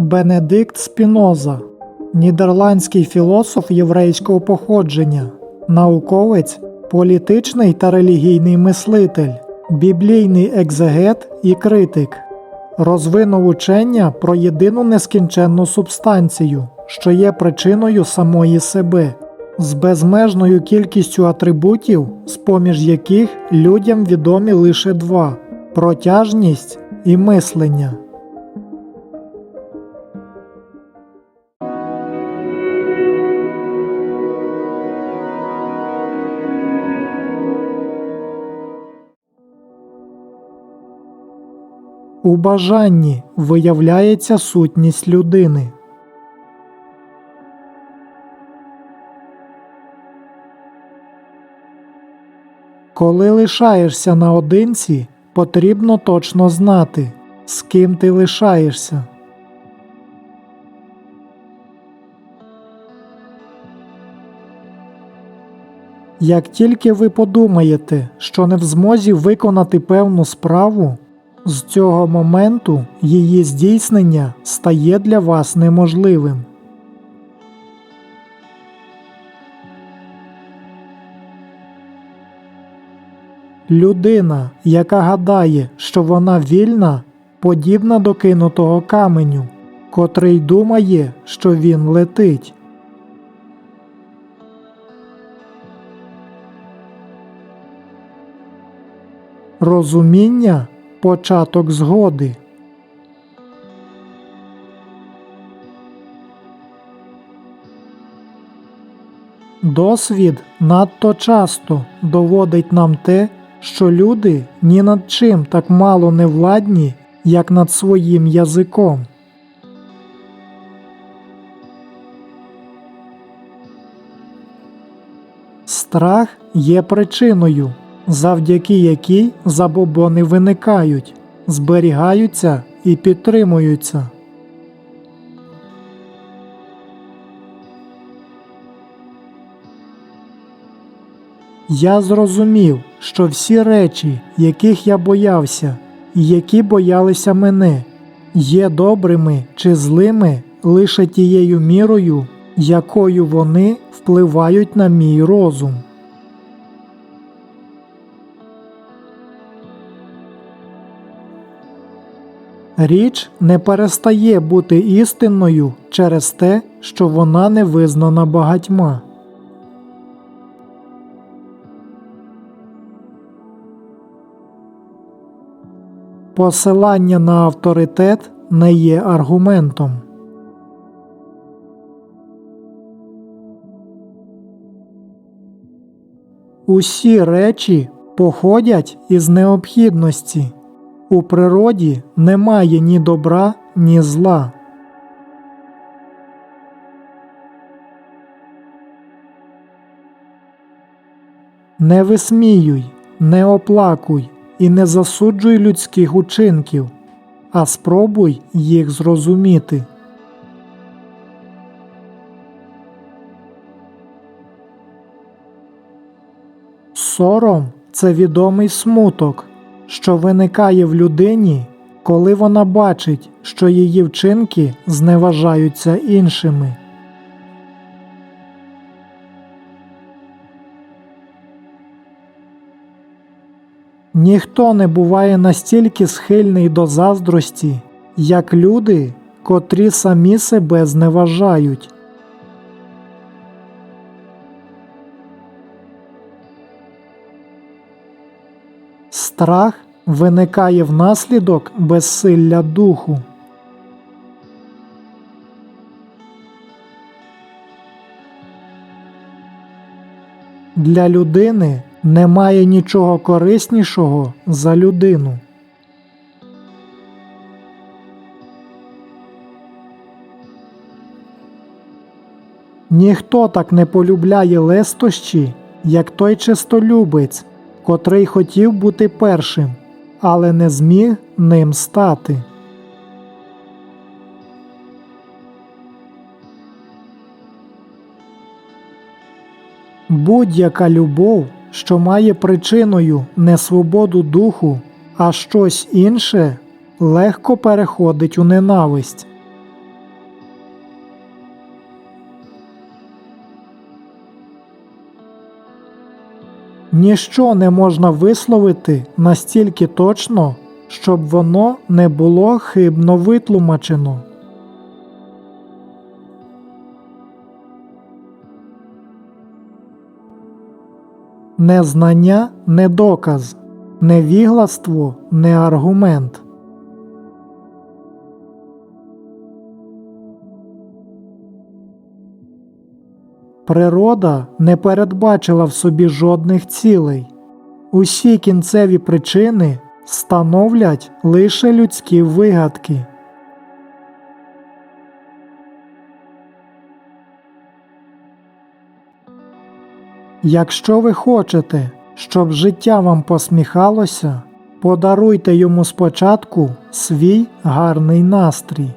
Бенедикт Спіноза, нідерландський філософ єврейського походження, науковець, політичний та релігійний мислитель, біблійний екзегет і критик. Розвинув учення про єдину нескінченну субстанцію, що є причиною самої себе, з безмежною кількістю атрибутів, з поміж яких людям відомі лише два протяжність і мислення. У бажанні виявляється сутність людини. Коли лишаєшся наодинці, потрібно точно знати, з ким ти лишаєшся. Як тільки ви подумаєте, що не в змозі виконати певну справу, з цього моменту її здійснення стає для вас неможливим. Людина, яка гадає, що вона вільна, подібна до кинутого каменю, котрий думає, що він летить. Розуміння початок згоди. Досвід надто часто доводить нам те, що люди ні над чим так мало не владні, як над своїм язиком. Страх є причиною, завдяки якій забобони виникають, зберігаються і підтримуються. Я зрозумів, що всі речі, яких я боявся, і які боялися мене, є добрими чи злими лише тією мірою, якою вони впливають на мій розум. Річ не перестає бути істинною через те, що вона не визнана багатьма. Посилання на авторитет не є аргументом. Усі речі походять із необхідності. У природі немає ні добра, ні зла. Не висміюй, не оплакуй і не засуджуй людських учинків, а спробуй їх зрозуміти. Сором це відомий смуток, що виникає в людині, коли вона бачить, що її вчинки зневажаються іншими. Ніхто не буває настільки схильний до заздрості, як люди, котрі самі себе зневажають. Страх виникає внаслідок безсилля духу. Для людини немає нічого кориснішого за людину. Ніхто так не полюбляє лестощі, як той чистолюбець, котрий хотів бути першим, але не зміг ним стати. Будь-яка любов, що має причиною не свободу духу, а щось інше, легко переходить у ненависть. Ніщо не можна висловити настільки точно, щоб воно не було хибно витлумачено. Незнання не доказ, невігластво не аргумент. Природа не передбачила в собі жодних цілей. Усі кінцеві причини становлять лише людські вигадки. Якщо ви хочете, щоб життя вам посміхалося, подаруйте йому спочатку свій гарний настрій.